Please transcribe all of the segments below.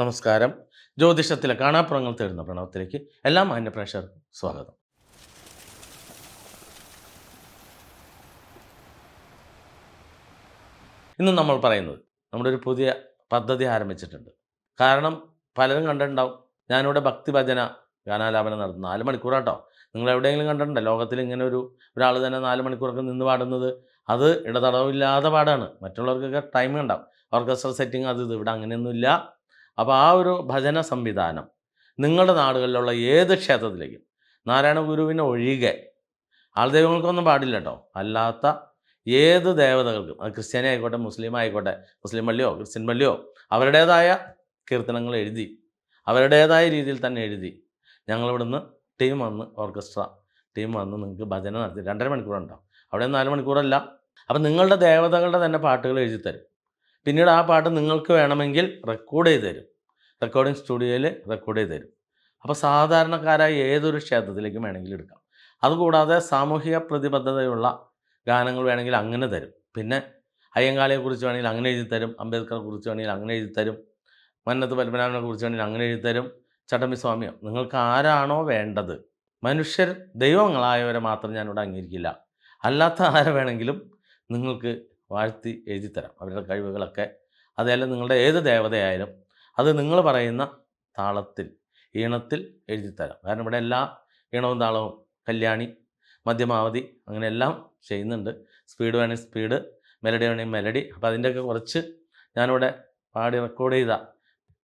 നമസ്കാരം. ജ്യോതിഷത്തിലെ കാണാപ്പുറങ്ങൾ തേടുന്ന പ്രണവത്തിലേക്ക് എല്ലാ മാന്യപ്രേക്ഷകർക്കും സ്വാഗതം. ഇന്ന് നമ്മൾ പറയുന്നത് നമ്മുടെ ഒരു പുതിയ പദ്ധതി ആരംഭിച്ചിട്ടുണ്ട്. കാരണം പലരും കണ്ടിട്ടുണ്ടാവും. ഞാനിവിടെ ഭക്തിഭജന ഗാനാലാപനം നടത്തുന്നു നാല് മണിക്കൂറാട്ടോ. നിങ്ങൾ എവിടെയെങ്കിലും കണ്ടിട്ടുണ്ടോ? ലോകത്തിൽ ഇങ്ങനെ ഒരു ഒരാൾ തന്നെ നാല് മണിക്കൂറൊക്കെ നിന്ന് പാടുന്നത്? അത് ഇടതടവില്ലാതെ പാടാണ്. മറ്റുള്ളവർക്കൊക്കെ ടൈം ഉണ്ടാവും. ഓർക്കസ്ട്ര സെറ്റിംഗ് അത് ഇത്. ഇവിടെ അങ്ങനെയൊന്നുമില്ല. അപ്പോൾ ആ ഒരു ഭജന സംവിധാനം നിങ്ങളുടെ നാടുകളിലുള്ള ഏത് ക്ഷേത്രത്തിലേക്കും. നാരായണ ഗുരുവിനെ ഒഴികെ ആൾദൈവങ്ങൾക്കൊന്നും പാടില്ല കേട്ടോ അല്ലാത്ത ഏത് ദേവതകൾക്കും അത് ക്രിസ്ത്യാനി ആയിക്കോട്ടെ മുസ്ലിം ആയിക്കോട്ടെ മുസ്ലിം പള്ളിയോ ക്രിസ്ത്യൻ പള്ളിയോ അവരുടേതായ കീർത്തനങ്ങൾ എഴുതി അവരുടേതായ രീതിയിൽ തന്നെ എഴുതി ഞങ്ങളിവിടുന്ന് ടീം വന്ന് ഓർക്കസ്ട്ര ടീം വന്ന് നിങ്ങൾക്ക് ഭജന നടത്തി. രണ്ടര മണിക്കൂറുണ്ടാവും അവിടെ നാല് മണിക്കൂറല്ല. അപ്പം നിങ്ങളുടെ ദേവതകളുടെ തന്നെ പാട്ടുകൾ എഴുതി തരും പിന്നീട് ആ പാട്ട് നിങ്ങൾക്ക് വേണമെങ്കിൽ റെക്കോർഡ് ചെയ്ത് തരും. റെക്കോർഡിംഗ് സ്റ്റുഡിയോയിൽ റെക്കോർഡ് ചെയ്ത് തരും. അപ്പോൾ സാധാരണക്കാരായ ഏതൊരു ക്ഷേത്രത്തിലേക്കും വേണമെങ്കിലും എടുക്കാം. അതുകൂടാതെ സാമൂഹിക പ്രതിബദ്ധതയുള്ള ഗാനങ്ങൾ വേണമെങ്കിൽ അങ്ങനെ തരും. പിന്നെ അയ്യങ്കാളിയെക്കുറിച്ച് വേണമെങ്കിൽ അങ്ങനെ എഴുതി തരും. അംബേദ്കറെ കുറിച്ച് വേണമെങ്കിൽ അങ്ങനെ എഴുതി തരും. മന്നത്ത് പത്മനാഭനെ കുറിച്ച് വേണമെങ്കിൽ അങ്ങനെ എഴുതി തരും. ചട്ടമ്പി സ്വാമിയോ നിങ്ങൾക്ക് ആരാണോ വേണ്ടത്? മനുഷ്യർ ദൈവങ്ങളായവരെ മാത്രം ഞാനിവിടെ അംഗീകരിക്കില്ല. അല്ലാത്ത ആരെ വേണമെങ്കിലും നിങ്ങൾക്ക് വാഴ്ത്തി എഴുതിത്തരാം അവരുടെ കഴിവുകളൊക്കെ. അതല്ല നിങ്ങളുടെ ഏത് ദേവതയായാലും അത് നിങ്ങൾ പറയുന്ന താളത്തിൽ ഈണത്തിൽ എഴുതിത്തരാം. കാരണം ഇവിടെ എല്ലാ ഈണവും താളവും കല്യാണി മധ്യമാവധി അങ്ങനെ എല്ലാം ചെയ്യുന്നുണ്ട്. സ്പീഡ് വേണമെങ്കിൽ സ്പീഡ് മെലഡി വേണമെങ്കിൽ മെലഡി. അപ്പോൾ അതിന്റെയൊക്കെ കുറച്ച് ഞാനിവിടെ പാടി റെക്കോർഡ് ചെയ്ത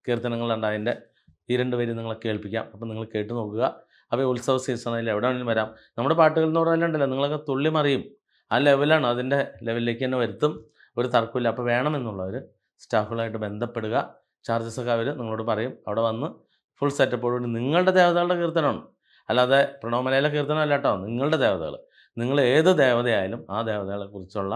കീർത്തനങ്ങളുണ്ട്. അതിന്റെ ഈ രണ്ട് പേര് നിങ്ങളെ കേൾപ്പിക്കാം. അപ്പോൾ നിങ്ങൾ കേട്ട് നോക്കുക. അപ്പോൾ ഉത്സവ സീസണിൽ എവിടെ വേണമെങ്കിലും വരാം. നമ്മുടെ പാട്ടുകൾ എന്ന് പറഞ്ഞാലുണ്ടല്ലോ നിങ്ങളൊക്കെ തുള്ളി മറിയും. ആ ലെവലാണ് അതിന്റെ ലെവലിലേക്ക് തന്നെ വരുത്തും. ഒരു തർക്കമില്ല അപ്പോൾ വേണമെന്നുള്ളവർ സ്റ്റാഫുകളായിട്ട് ബന്ധപ്പെടുക. ചാർജസ് ഒക്കെ അവർ നിങ്ങളോട് പറയും. അവിടെ വന്ന് ഫുൾ സെറ്റപ്പോടുകൂടി നിങ്ങളുടെ ദേവതകളുടെ കീർത്തനമാണ്. അല്ലാതെ പ്രണവമലയിലെ കീർത്തനം അല്ല കേട്ടോ. നിങ്ങളുടെ ദേവതകൾ നിങ്ങൾ ഏത് ദേവതയായാലും ആ ദേവതകളെ കുറിച്ചുള്ള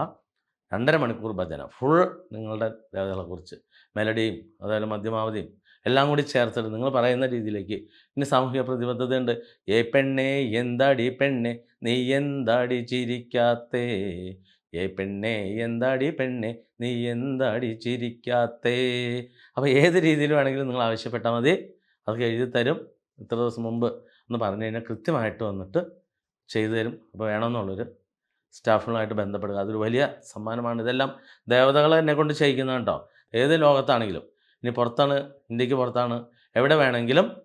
രണ്ടര മണിക്കൂർ ഭജന. ഫുൾ നിങ്ങളുടെ ദേവതകളെക്കുറിച്ച് മെലഡിയും അതുപോലെ മധ്യമാവധിയും എല്ലാം കൂടി ചേർത്തിട്ട് നിങ്ങൾ പറയുന്ന രീതിയിലേക്ക്. ഇനി സാമൂഹിക പ്രതിബദ്ധതയുണ്ട് ഏ പെണ്ണേ എന്താടി പെണ്ണെ? നീ എന്താടി ചിരിക്കാത്തേ? ഏ പെണ്ണേ എന്താടി പെണ്ണെ? നീ എന്താടി ചിരിക്കാത്തേ? അപ്പോൾ ഏത് രീതിയിൽ വേണമെങ്കിലും നിങ്ങൾ ആവശ്യപ്പെട്ടാൽ മതി. അതൊക്കെ എഴുതി തരും. ഇത്ര ദിവസം മുമ്പ് എന്ന് പറഞ്ഞു കഴിഞ്ഞാൽ കൃത്യമായിട്ട് വന്നിട്ട് ചെയ്തു തരും. അപ്പോൾ വേണമെന്നുള്ളൊരു സ്റ്റാഫുകളുമായിട്ട് ബന്ധപ്പെടുക. അതൊരു വലിയ സമ്മാനമാണ്. ഇതെല്ലാം ദേവതകളെ എന്നെ കൊണ്ട് ചെയ്യിക്കുന്നത് കേട്ടോ. ഏത് ലോകത്താണെങ്കിലും. ഇനി പുറത്താണ് ഇന്ത്യയ്ക്ക് പുറത്താണ്. എവിടെ വേണമെങ്കിലും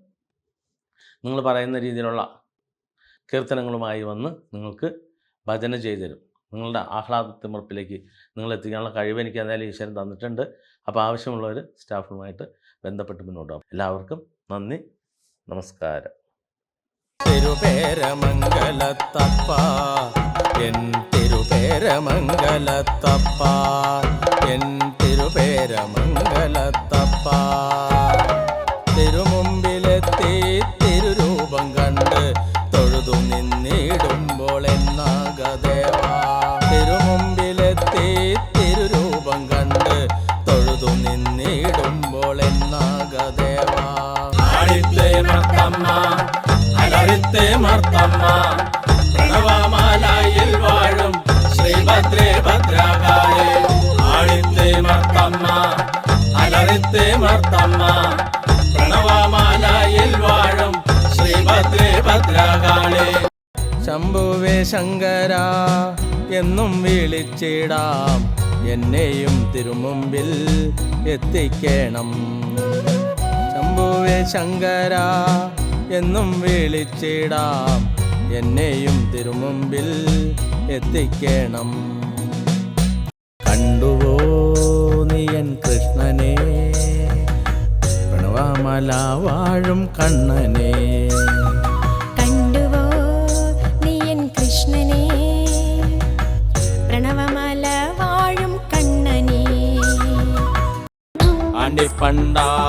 നിങ്ങൾ പറയുന്ന രീതിയിലുള്ള കീർത്തനങ്ങളുമായി വന്ന് നിങ്ങൾക്ക് ഭജന ചെയ്തു തരും നിങ്ങളുടെ ആഹ്ലാദത്തിമർപ്പിലേക്ക് നിങ്ങൾ എത്തിക്കാനുള്ള കഴിവ് എനിക്ക് എന്തായാലും ഈശ്വരൻ തന്നിട്ടുണ്ട്. അപ്പോൾ ആവശ്യമുള്ളവർ സ്റ്റാഫുമായിട്ട് ബന്ധപ്പെട്ട് മുന്നോട്ട് പോകും. എല്ലാവർക്കും നന്ദി. നമസ്കാരം. തിരുപേരമംഗലത്തപ്പ. തിരുപേരമംഗലത്തപ്പ. നിന്നിടുമ്പോൾ എന്നാഗദേവ ആടിത്തേ മർത്തമ്മ അലറിത്തേ മർത്തമ്മ. പ്രണവമാലയിൽ വാഴും ശ്രീഭദ്രേ ഭദ്രകാളേ ആളിത്തെ മർത്തമ്മ അലറിത്തെ മർത്തമ്മ. പ്രണവമാലയിൽ വാഴും ശ്രീഭദ്രേ ഭദ്രകാളേ ശംഭുവേ ശങ്കര എന്നും വിളിച്ചിടാം. എന്നെയും തിരുമുമ്പിൽ എത്തിക്കണം. ശംഭുവേ ശങ്കര എന്നും വിളിച്ചിടാം. എന്നെയും തിരുമുമ്പിൽ എത്തിക്കണം. കണ്ടുവോ നീയൻ കൃഷ്ണനെ? പ്രണവമല വാഴും കണ്ണനെ?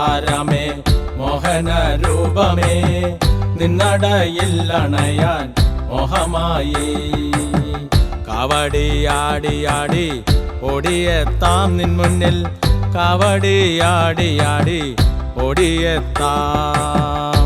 ആണ്ടിപ്പണ്ടാരമേ മോഹന രൂപമേ. നിന്നടയിൽ അണയാൻ മോഹമായി. കാവടിയാടിയാടി ഓടിയെത്താം നിൻ മുന്നിൽ. കാവടിയാടിയാടി ഓടിയെത്താം.